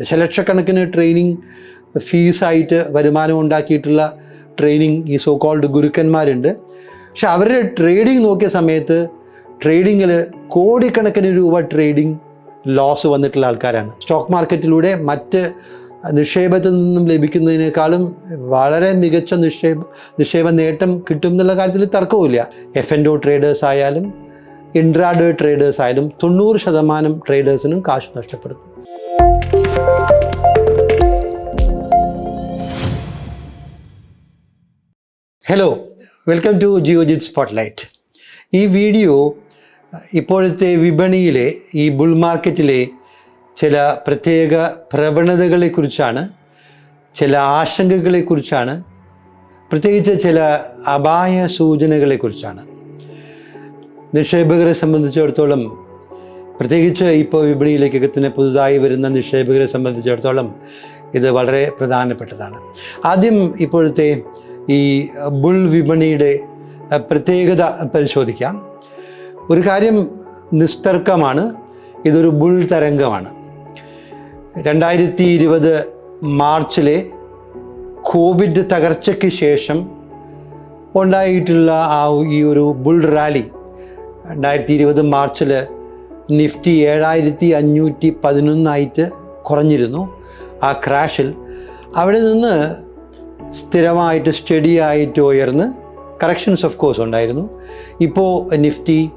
ദശലക്ഷക്കണക്കിന് ട്രെയിനിങ് ഫീസായിട്ട് വരുമാനം ഉണ്ടാക്കിയിട്ടുള്ള ട്രെയിനിങ് ഈ സോ കോൾഡ് ഗുരുക്കന്മാരുണ്ട്. പക്ഷെ അവരുടെ ട്രേഡിംഗ് നോക്കിയ സമയത്ത് ട്രേഡിങ്ങിൽ കോടിക്കണക്കിന് രൂപ ട്രേഡിംഗ് ലോസ് വന്നിട്ടുള്ള ആൾക്കാരാണ്. സ്റ്റോക്ക് മാർക്കറ്റിലൂടെ മറ്റ് നിക്ഷേപത്തിൽ നിന്നും ലഭിക്കുന്നതിനേക്കാളും വളരെ മികച്ച നിക്ഷേപ നിക്ഷേപ നേട്ടം കിട്ടും എന്നുള്ള കാര്യത്തിൽ തർക്കവുമില്ല. എഫ് എൻ ഒ ട്രേഡേഴ്സ് ആയാലും ഇൻട്രാഡേ ട്രേഡേഴ്സ് ആയാലും തൊണ്ണൂറ് ശതമാനം ട്രേഡേഴ്സിനും കാശ് നഷ്ടപ്പെടുന്നു hello welcome to Geojit spotlight ഈ വീഡിയോ ഇപ്പോഴത്തെ വിപണിയിലെ ഈ ബുൾ മാർക്കറ്റിലെ ചില പ്രത്യേക പ്രവണതകളെക്കുറിച്ചാണ് ചില ആശങ്കകളെക്കുറിച്ചാണ് പ്രത്യേകിച്ച് ചില അപായ സൂചനകളെക്കുറിച്ചാണ്. നിക്ഷേപകരെ സംബന്ധിച്ചിടത്തോളം പ്രത്യേകിച്ച് ഇപ്പോൾ വിപണിയിലേക്കൊക്കെ തന്നെ പുതുതായി വരുന്ന നിക്ഷേപകരെ സംബന്ധിച്ചിടത്തോളം ഇത് വളരെ പ്രധാനപ്പെട്ടതാണ്. ആദ്യം ഇപ്പോഴത്തെ ഈ ബുൾ വിപണിയുടെ പ്രത്യേകത പരിശോധിക്കാം. ഒരു കാര്യം നിസ്തർക്കമാണ് ഇതൊരു ബുൾ തരംഗമാണ്. രണ്ടായിരത്തി ഇരുപത് മാർച്ചിലെ കോവിഡ് തകർച്ചയ്ക്ക് ശേഷം ഉണ്ടായിട്ടുള്ള ആ ഈ ഒരു ബുൾ റാലി രണ്ടായിരത്തി ഇരുപത് മാർച്ചിൽ നിഫ്റ്റി ഏഴായിരത്തി അഞ്ഞൂറ്റി പതിനൊന്നായിട്ട് കുറഞ്ഞിരുന്നു ആ ക്രാഷിൽ. അവിടെ നിന്ന് സ്ഥിരമായിട്ട് സ്റ്റഡി ആയിട്ട് ഉയർന്ന് കറക്ഷൻസ് ഓഫ് കോഴ്സ് ഉണ്ടായിരുന്നു. ഇപ്പോൾ നിഫ്റ്റി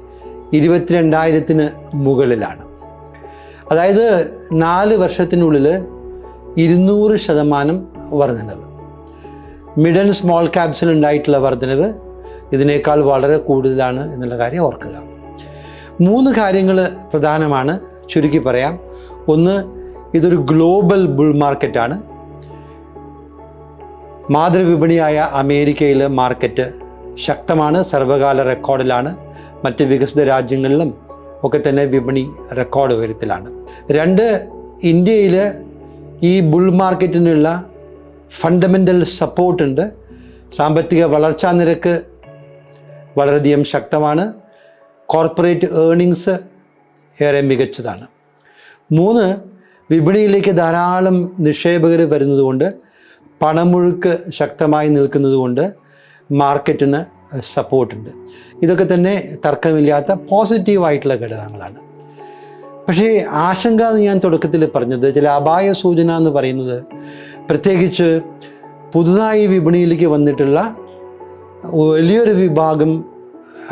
ഇരുപത്തിരണ്ടായിരത്തിന് മുകളിലാണ്. അതായത് നാല് വർഷത്തിനുള്ളിൽ ഇരുന്നൂറ് ശതമാനം വർധനവ്. മിഡ് സ്മോൾ ക്യാപ്സിൽ ഉണ്ടായിട്ടുള്ള വർധനവ് ഇതിനേക്കാൾ വളരെ കൂടുതലാണ് എന്നുള്ള കാര്യം ഓർക്കുക. മൂന്ന് കാര്യങ്ങൾ പ്രധാനമാണ് ചുരുക്കി പറയാം. ഒന്ന് ഇതൊരു ഗ്ലോബൽ ബുൾ മാർക്കറ്റാണ്. മാതൃവിപണിയായ അമേരിക്കയിലെ മാർക്കറ്റ് ശക്തമാണ് സർവകാല റെക്കോർഡിലാണ്. മറ്റ് വികസിത രാജ്യങ്ങളിലും ഒക്കെ തന്നെ വിപണി റെക്കോർഡ് ഉയരത്തിലാണ്. രണ്ട് ഇന്ത്യയിൽ ഈ ബുൾ മാർക്കറ്റിനുള്ള ഫണ്ടമെന്റൽ സപ്പോർട്ടുണ്ട്. സാമ്പത്തിക വളർച്ചാ നിരക്ക് വളരെയധികം ശക്തമാണ്. കോർപ്പറേറ്റ് ഏർണിങ്സ് ഏറെ മികച്ചതാണ്. മൂന്ന് വിപണിയിലേക്ക് ധാരാളം നിക്ഷേപകർ വരുന്നതുകൊണ്ട് പണമൊഴുക്ക് ശക്തമായി നിൽക്കുന്നതുകൊണ്ട് മാർക്കറ്റിന് സപ്പോർട്ടുണ്ട്. ഇതൊക്കെ തന്നെ തർക്കമില്ലാത്ത പോസിറ്റീവായിട്ടുള്ള ഘടകങ്ങളാണ്. പക്ഷേ ആശങ്ക എന്ന് ഞാൻ തുടക്കത്തിൽ പറഞ്ഞത് ചില അപായ സൂചന എന്ന് പറയുന്നത് പ്രത്യേകിച്ച് പുതുതായി വിപണിയിലേക്ക് വന്നിട്ടുള്ള വലിയൊരു വിഭാഗം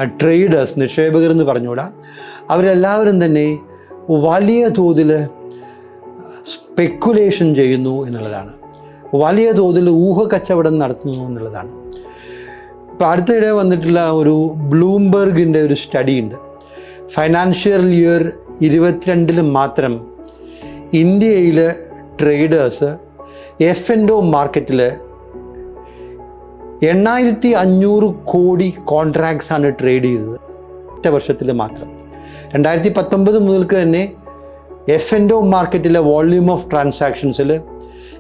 ട്രേഡേഴ്സ് നിക്ഷേപകർ എന്ന് പറഞ്ഞുകൂടാ? അവരെല്ലാവരും തന്നെ വലിയ തോതിൽ സ്പെക്കുലേഷൻ ചെയ്യുന്നു എന്നുള്ളതാണ്. വലിയ തോതിൽ ഊഹ കച്ചവടം നടത്തുന്നു എന്നുള്ളതാണ്. ഇപ്പോൾ അടുത്തിടെ വന്നിട്ടുള്ള ഒരു ബ്ലൂംബെർഗിന്റെ ഒരു സ്റ്റഡി ഉണ്ട്. ഫൈനാൻഷ്യൽ ഇയർ ഇരുപത്തിരണ്ടിൽ മാത്രം ഇന്ത്യയിലെ ട്രേഡേഴ്സ് എഫ് എൻഡോ മാർക്കറ്റിൽ എണ്ണായിരത്തി അഞ്ഞൂറ് കോടി കോൺട്രാക്ട്സ് ആണ് ട്രേഡ് ചെയ്തത്. ഒറ്റ വർഷത്തിൽ മാത്രം. രണ്ടായിരത്തി പത്തൊമ്പത് മുതൽക്ക് തന്നെ എഫ് എൻ ഡോ മാർക്കറ്റിലെ വോള്യൂം ഓഫ് ട്രാൻസാക്ഷൻസിൽ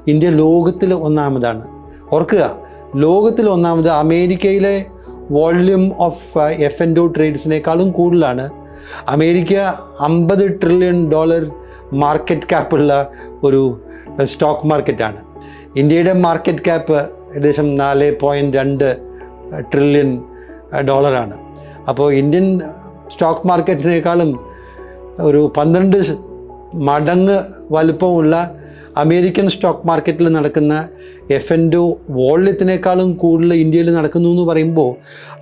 ഇന്ത്യ ലോകത്തിൽ ഒന്നാമതാണ്. ഓർക്കുക ലോകത്തിൽ ഒന്നാമത് അമേരിക്കയിലെ വോള്യൂം ഓഫ് എഫ് എൻ ഡോ ട്രേഡ്സിനേക്കാളും കൂടുതലാണ്. അമേരിക്ക അമ്പത് ട്രില്യൺ ഡോളർ മാർക്കറ്റ് ക്യാപ്പുള്ള ഒരു സ്റ്റോക്ക് മാർക്കറ്റാണ് ഇന്ത്യയുടെ മാർക്കറ്റ് ക്യാപ്പ് ഏകദേശം നാല് പോയിന്റ് രണ്ട് ട്രില്യൺ ഡോളറാണ് അപ്പോൾ ഇന്ത്യൻ സ്റ്റോക്ക് മാർക്കറ്റിനേക്കാളും ഒരു പന്ത്രണ്ട് മടങ്ങ് വലുപ്പമുള്ള അമേരിക്കൻ സ്റ്റോക്ക് മാർക്കറ്റിൽ നടക്കുന്ന എഫ് എൻ ഡു വോള്യത്തിനേക്കാളും കൂടുതൽ ഇന്ത്യയിൽ നടക്കുന്നു എന്ന് പറയുമ്പോൾ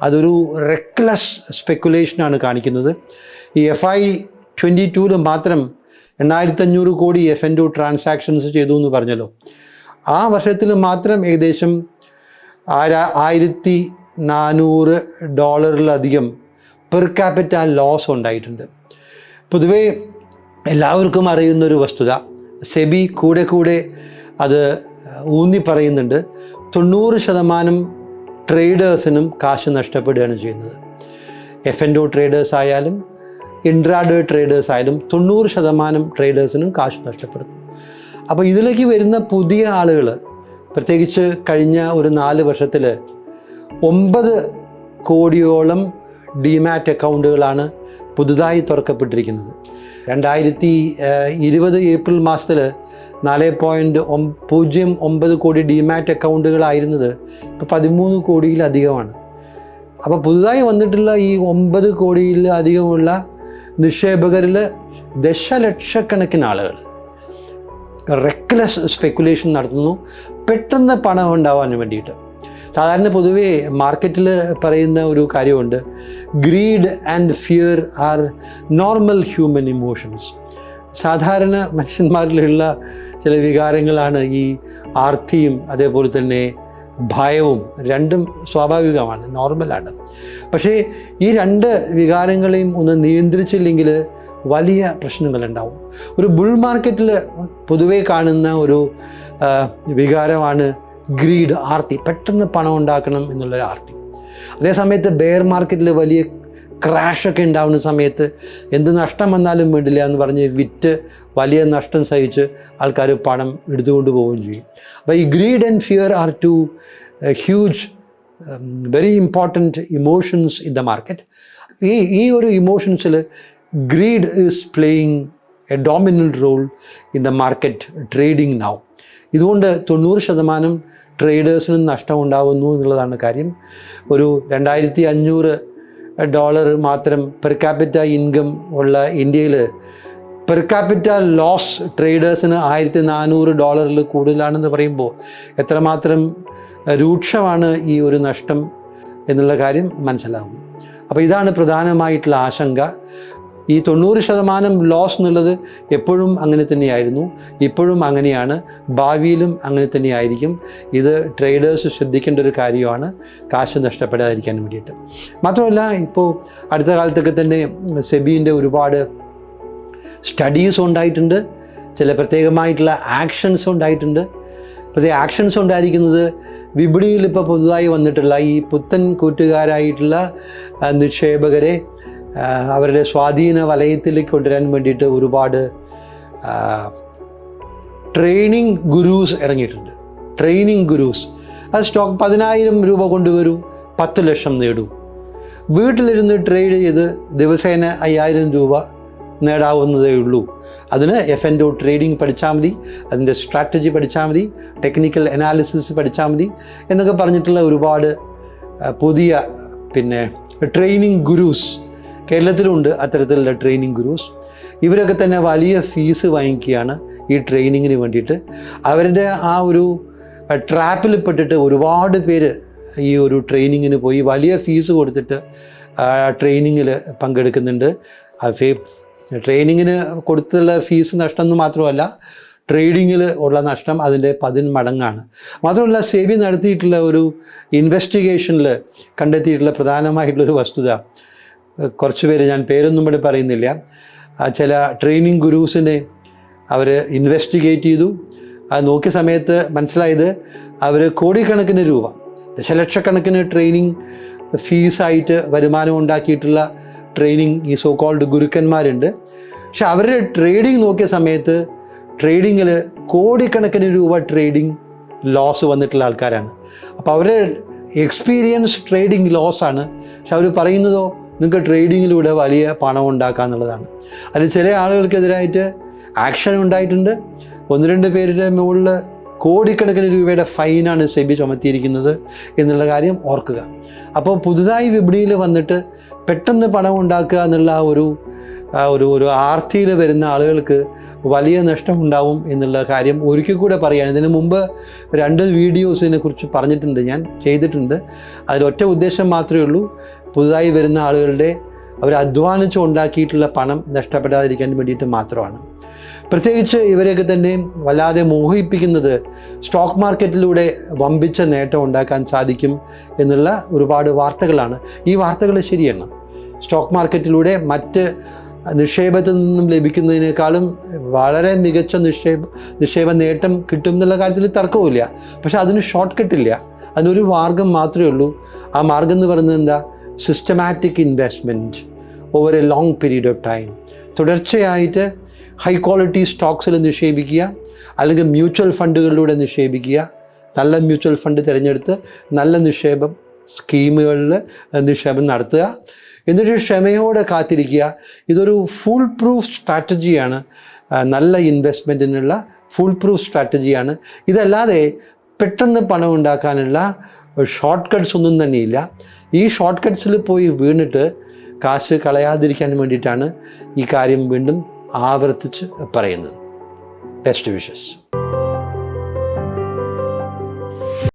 അതൊരു റെക്ലെസ് സ്പെക്കുലേഷനാണ് കാണിക്കുന്നത്. ഈ എഫ് ഐ ട്വന്റി ടൂവിൽ മാത്രം എണ്ണായിരത്തഞ്ഞൂറ് കോടി എഫ് എൻ ഡു ട്രാൻസാക്ഷൻസ് ചെയ്തു എന്ന് പറഞ്ഞല്ലോ. ആ വർഷത്തിൽ മാത്രം ഏകദേശം ആരാ ആയിരത്തി നാനൂറ് ഡോളറിലധികം പെർ ക്യാപിറ്റ ലോസ് ഉണ്ടായിട്ടുണ്ട്. പൊതുവേ എല്ലാവർക്കും അറിയുന്നൊരു വസ്തുത സെബി കൂടെ കൂടെ അത് ഊന്നി പറയുന്നുണ്ട് തൊണ്ണൂറ് ശതമാനം ട്രേഡേഴ്സിനും കാശ് നഷ്ടപ്പെടുകയാണ് ചെയ്യുന്നത്. എഫ് എൻ ഒ ട്രേഡേഴ്സ് ആയാലും ഇൻട്രാഡേ ട്രേഡേഴ്സ് ആയാലും തൊണ്ണൂറ് ശതമാനം ട്രേഡേഴ്സിനും കാശ് നഷ്ടപ്പെടുന്നു അപ്പോൾ ഇതിലേക്ക് വരുന്ന പുതിയ ആളുകൾ പ്രത്യേകിച്ച് കഴിഞ്ഞ ഒരു നാല് വർഷത്തിൽ ഒമ്പത് കോടിയോളം ഡിമാറ്റ് അക്കൗണ്ടുകളാണ് പുതുതായി തുറക്കപ്പെട്ടിരിക്കുന്നത്. രണ്ടായിരത്തി ഇരുപത് ഏപ്രിൽ മാസത്തിൽ നാല് പോയിന്റ് പൂജ്യം ഒമ്പത് കോടി ഡിമാറ്റ് അക്കൗണ്ടുകളായിരുന്നത് ഇപ്പോൾ പതിമൂന്ന് കോടിയിലധികമാണ്. അപ്പോൾ പുതുതായി വന്നിട്ടുള്ള ഈ ഒമ്പത് കോടിയിൽ അധികമുള്ള നിക്ഷേപകരിൽ ദശലക്ഷക്കണക്കിന് ആളുകൾ റെക്ലെസ് സ്പെക്കുലേഷൻ നടത്തുന്നു. പെട്ടെന്ന് പണം ഉണ്ടാവാൻ വേണ്ടിയിട്ട്. സാധാരണ പൊതുവേ മാർക്കറ്റിൽ പറയുന്ന ഒരു കാര്യമുണ്ട്. Greed and fear are normal human emotions സാധാരണ മനുഷ്യന്മാരിലുള്ള ചില വികാരങ്ങളാണ് ഈ ആർത്തിയും അതേപോലെ തന്നെ ഭയവും രണ്ടും സ്വാഭാവികമാണ് നോർമലാണ് പക്ഷേ ഈ രണ്ട് വികാരങ്ങളെയും ഒന്ന് നിയന്ത്രിച്ചില്ലെങ്കിൽ വലിയ പ്രശ്നങ്ങളുണ്ടാവും. ഒരു ബുൾ മാർക്കറ്റിൽ പൊതുവേ കാണുന്ന ഒരു വികാരമാണ് ഗ്രീഡ് ആർത്തി. പെട്ടെന്ന് പണം ഉണ്ടാക്കണം എന്നുള്ളൊരു ആർത്തി. അതേസമയത്ത് ബെയർ മാർക്കറ്റിൽ വലിയ ക്രാഷൊക്കെ ഉണ്ടാവുന്ന സമയത്ത് എന്ത് നഷ്ടം വന്നാലും വേണ്ടില്ല എന്ന് പറഞ്ഞ് വിറ്റ് വലിയ നഷ്ടം സഹിച്ച് ആൾക്കാർ പണം എടുത്തുകൊണ്ട് പോവുകയും ചെയ്യും. അപ്പോൾ ഈ greed and fear are two huge very important emotions in the market. ഈ ഈ ഒരു ഇമോഷൻസിൽ ഗ്രീഡ് is playing a dominant role in the market trading now. ഇതുകൊണ്ട് തൊണ്ണൂറ് ശതമാനം ട്രേഡേഴ്സിനും നഷ്ടം ഉണ്ടാകുന്നു എന്നുള്ളതാണ് കാര്യം. ഒരു രണ്ടായിരത്തി അഞ്ഞൂറ് ഡോളർ മാത്രം പെർ ക്യാപിറ്റ ഇൻകം ഉള്ള ഇന്ത്യയിൽ പെർ ക്യാപിറ്റ ലോസ് ട്രേഡേഴ്സിന് ആയിരത്തി നാനൂറ് ഡോളറിൽ കൂടുതലാണെന്ന് പറയുമ്പോൾ എത്രമാത്രം രൂക്ഷമാണ് ഈ ഒരു നഷ്ടം എന്നുള്ള കാര്യം മനസ്സിലാവും അപ്പോൾ ഇതാണ് പ്രധാനമായിട്ടുള്ള ആശങ്ക. ഈ തൊണ്ണൂറ് ശതമാനം ലോസ് എന്നുള്ളത് എപ്പോഴും അങ്ങനെ തന്നെയായിരുന്നു. ഇപ്പോഴും അങ്ങനെയാണ്. ഭാവിയിലും അങ്ങനെ തന്നെയായിരിക്കും. ഇത് ട്രേഡേഴ്സ് ശ്രദ്ധിക്കേണ്ട ഒരു കാര്യമാണ്. കാശ് നഷ്ടപ്പെടാതിരിക്കാൻ വേണ്ടിയിട്ട്. മാത്രമല്ല ഇപ്പോൾ അടുത്ത കാലത്തൊക്കെ തന്നെ സെബീന്റെ ഒരുപാട് സ്റ്റഡീസ് ഉണ്ടായിട്ടുണ്ട്. ചില പ്രത്യേകമായിട്ടുള്ള ആക്ഷൻസ് ഉണ്ടായിട്ടുണ്ട്. പ്രത്യേക ആക്ഷൻസ് ഉണ്ടായിരിക്കുന്നത് വിപണിയിൽ ഇപ്പോൾ പുതുതായി വന്നിട്ടുള്ള ഈ പുത്തൻ കൂട്ടുകാരായിട്ടുള്ള നിക്ഷേപകരെ അവരുടെ സ്വാധീന വലയത്തിലേക്ക് കൊണ്ടുവരാൻ വേണ്ടിയിട്ട് ഒരുപാട് ട്രെയിനിങ് ഗുരൂസ് ഇറങ്ങിയിട്ടുണ്ട്. ട്രെയിനിങ് ഗുരൂസ് അത് സ്റ്റോക്ക് പതിനായിരം രൂപ കൊണ്ടുവരൂ പത്ത് ലക്ഷം നേടൂ. വീട്ടിലിരുന്ന് ട്രേഡ് ചെയ്ത് ദിവസേന അയ്യായിരം രൂപ നേടാവുന്നതേ ഉള്ളൂ. അതിന് എഫ് എൻ ഡോ ട്രേഡിംഗ് പഠിച്ചാൽ മതി അതിന്റെ സ്ട്രാറ്റജി പഠിച്ചാൽ മതി ടെക്നിക്കൽ അനാലിസിസ് പഠിച്ചാൽ മതി എന്നൊക്കെ പറഞ്ഞിട്ടുള്ള ഒരുപാട് പുതിയ പിന്നെ ട്രെയിനിങ് ഗുരൂസ് കേരളത്തിലുണ്ട് അത്തരത്തിലുള്ള ട്രെയിനിങ് ഗുരുസ് ഇവരൊക്കെ തന്നെ വലിയ ഫീസ് വാങ്ങിക്കുകയാണ് ഈ ട്രെയിനിങ്ങിന് വേണ്ടിയിട്ട്. അവരുടെ ആ ഒരു ട്രാപ്പിൽ പെട്ടിട്ട് ഒരുപാട് പേര് ഈ ഒരു ട്രെയിനിങ്ങിന് പോയി വലിയ ഫീസ് കൊടുത്തിട്ട് ട്രെയിനിങ്ങിൽ പങ്കെടുക്കുന്നുണ്ട്. ഫേ ട്രെയിനിങ്ങിന് കൊടുത്തുള്ള ഫീസ് നഷ്ടം എന്ന് മാത്രമല്ല ട്രേഡിങ്ങിൽ ഉള്ള നഷ്ടം അതിന്റെ പതിന്മടങ്ങാണ്. മാത്രമല്ല സെബി നടത്തിയിട്ടുള്ള ഒരു ഇൻവെസ്റ്റിഗേഷനിൽ കണ്ടെത്തിയിട്ടുള്ള പ്രധാനമായിട്ടുള്ളൊരു വസ്തുത കുറച്ച് പേര് ഞാൻ പേരൊന്നും ഇവിടെ പറയുന്നില്ല. ചില ട്രെയിനിങ് ഗുരൂസിനെ അവർ ഇൻവെസ്റ്റിഗേറ്റ് ചെയ്തു. അത് നോക്കിയ സമയത്ത് മനസ്സിലായത് അവർ കോടിക്കണക്കിന് രൂപ ദശലക്ഷക്കണക്കിന് ട്രെയിനിങ് ഫീസായിട്ട് വരുമാനം ഉണ്ടാക്കിയിട്ടുള്ള ട്രെയിനിങ് ഈ സോ കോൾഡ് ഗുരുക്കന്മാരുണ്ട്. പക്ഷെ അവരുടെ ട്രേഡിംഗ് നോക്കിയ സമയത്ത് ട്രേഡിങ്ങിൽ കോടിക്കണക്കിന് രൂപ ട്രേഡിംഗ് ലോസ് വന്നിട്ടുള്ള ആൾക്കാരാണ്. അപ്പോൾ അവരുടെ എക്സ്പീരിയൻസ് ട്രേഡിംഗ് ലോസാണ് പക്ഷെ അവർ പറയുന്നതോ നിങ്ങൾക്ക് ട്രേഡിങ്ങിലൂടെ വലിയ പണം ഉണ്ടാക്കുക എന്നുള്ളതാണ്. അതിൽ ചില ആളുകൾക്കെതിരായിട്ട് ആക്ഷൻ ഉണ്ടായിട്ടുണ്ട്. ഒന്ന് രണ്ട് പേരുടെ മുകളിൽ കോടിക്കണക്കിന് രൂപയുടെ ഫൈനാണ് സെബി ചുമത്തിയിരിക്കുന്നത് എന്നുള്ള കാര്യം ഓർക്കുക. അപ്പോൾ പുതുതായി വിപണിയിൽ വന്നിട്ട് പെട്ടെന്ന് പണം ഉണ്ടാക്കുക എന്നുള്ള ഒരു ഒരു ഒരു ആർത്തിയിൽ വരുന്ന ആളുകൾക്ക് വലിയ നഷ്ടം ഉണ്ടാവും എന്നുള്ള കാര്യം ഒരിക്കൽ കൂടെ പറയുകയാണ്. ഇതിനു മുമ്പ് രണ്ട് വീഡിയോസിനെ കുറിച്ച് പറഞ്ഞിട്ടുണ്ട് ഞാൻ ചെയ്തിട്ടുണ്ട്. അതിലൊറ്റ ഉദ്ദേശം മാത്രമേ ഉള്ളൂ. പുതുതായി വരുന്ന ആളുകളുടെ അവർ അധ്വാനിച്ച് ഉണ്ടാക്കിയിട്ടുള്ള പണം നഷ്ടപ്പെടാതിരിക്കാൻ വേണ്ടിയിട്ട് മാത്രമാണ്. പ്രത്യേകിച്ച് ഇവരെയൊക്കെ തന്നെ വല്ലാതെ മോഹിപ്പിക്കുന്നത് സ്റ്റോക്ക് മാർക്കറ്റിലൂടെ വമ്പിച്ച നേട്ടം ഉണ്ടാക്കാൻ സാധിക്കും എന്നുള്ള ഒരുപാട് വാർത്തകളാണ്. ഈ വാർത്തകൾ ശരിയാണ്. സ്റ്റോക്ക് മാർക്കറ്റിലൂടെ മറ്റ് നിക്ഷേപത്തിൽ നിന്നും ലഭിക്കുന്നതിനേക്കാളും വളരെ മികച്ച നിക്ഷേപ നിക്ഷേപ നേട്ടം കിട്ടും എന്നുള്ള കാര്യത്തിൽ തർക്കവുമില്ല. പക്ഷേ അതിന് ഷോർട്ട് കട്ടില്ല അതിനൊരു മാർഗം മാത്രമേ ഉള്ളൂ. ആ മാർഗം എന്ന് പറയുന്നത് എന്താ? Systematic investment over a long period of time തുടർച്ചയായിട്ട് ഹൈ ക്വാളിറ്റി സ്റ്റോക്സിൽ നിക്ഷേപിക്കുക അല്ലെങ്കിൽ മ്യൂച്വൽ ഫണ്ടുകളിലൂടെ നിക്ഷേപിക്കുക നല്ല മ്യൂച്വൽ ഫണ്ട് തിരഞ്ഞെടുത്ത് നല്ല നിക്ഷേപം സ്കീമുകളിൽ നിക്ഷേപം നടത്തുക. എന്നിട്ട് ക്ഷമയോടെ കാത്തിരിക്കുക. ഇതൊരു ഫുൾ പ്രൂഫ് സ്ട്രാറ്റജിയാണ് നല്ല ഇൻവെസ്റ്റ്മെന്റിനുള്ള ഫുൾ പ്രൂഫ് സ്ട്രാറ്റജിയാണ് ഇതല്ലാതെ പെട്ടെന്ന് പണം ഉണ്ടാക്കാനുള്ള ഷോർട്ട് കട്ട്സ് ഒന്നും തന്നെയില്ല. ഈ ഷോർട്ട് കട്ട്സിൽ പോയി വീണിട്ട് കാശ് കളയാതിരിക്കാൻ വേണ്ടിയിട്ടാണ് ഈ കാര്യം വീണ്ടും ആവർത്തിച്ച് പറയുന്നത്. Best wishes